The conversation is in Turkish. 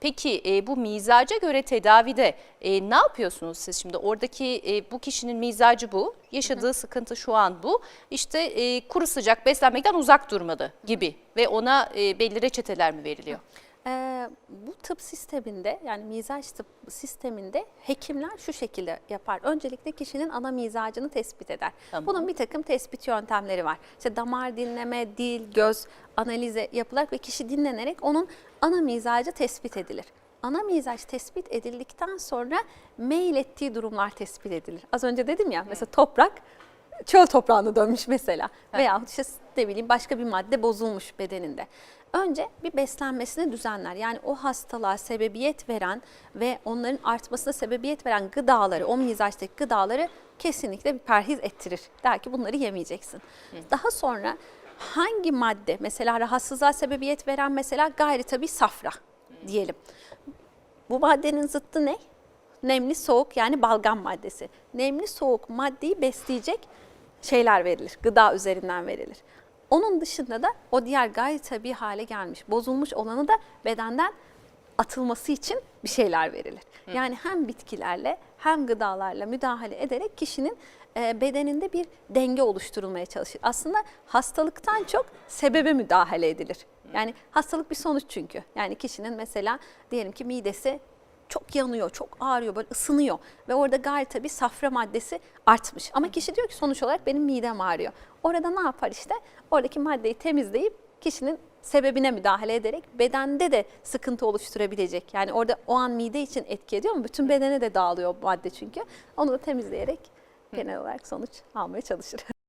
Peki e, bu mizaca göre tedavide e, ne yapıyorsunuz siz şimdi? Oradaki e, bu kişinin mizacı bu, yaşadığı sıkıntı şu an bu. İşte e, kuru sıcak beslenmekten uzak durmalı gibi ve ona e, belli reçeteler mi veriliyor? Ee, bu tıp sisteminde yani mizaç tıp sisteminde hekimler şu şekilde yapar. Öncelikle kişinin ana mizacını tespit eder. Tamam. Bunun bir takım tespit yöntemleri var. İşte damar dinleme, dil, göz analizi yapılarak ve kişi dinlenerek onun ana mizacı tespit edilir. Ana mizaç tespit edildikten sonra mail ettiği durumlar tespit edilir. Az önce dedim ya mesela toprak çöl toprağına dönmüş mesela veya işte ne bileyim başka bir madde bozulmuş bedeninde. Önce bir beslenmesini düzenler. Yani o hastalığa sebebiyet veren ve onların artmasına sebebiyet veren gıdaları, o mizaçtaki gıdaları kesinlikle bir perhiz ettirir. Der ki bunları yemeyeceksin. Daha sonra hangi madde mesela rahatsızlığa sebebiyet veren mesela gayri tabi safra diyelim. Bu maddenin zıttı ne? Nemli soğuk yani balgam maddesi. Nemli soğuk maddeyi besleyecek şeyler verilir. Gıda üzerinden verilir. Onun dışında da o diğer gayri tabi hale gelmiş, bozulmuş olanı da bedenden atılması için bir şeyler verilir. Yani hem bitkilerle hem gıdalarla müdahale ederek kişinin e, bedeninde bir denge oluşturulmaya çalışır. Aslında hastalıktan çok sebebe müdahale edilir. Yani hastalık bir sonuç çünkü. Yani kişinin mesela diyelim ki midesi çok yanıyor, çok ağrıyor, böyle ısınıyor ve orada gayri tabii safra maddesi artmış. Ama kişi diyor ki sonuç olarak benim midem ağrıyor. Orada ne yapar işte? Oradaki maddeyi temizleyip kişinin sebebine müdahale ederek bedende de sıkıntı oluşturabilecek. Yani orada o an mide için etki ediyor ama bütün bedene de dağılıyor madde çünkü. Onu da temizleyerek genel olarak sonuç almaya çalışır.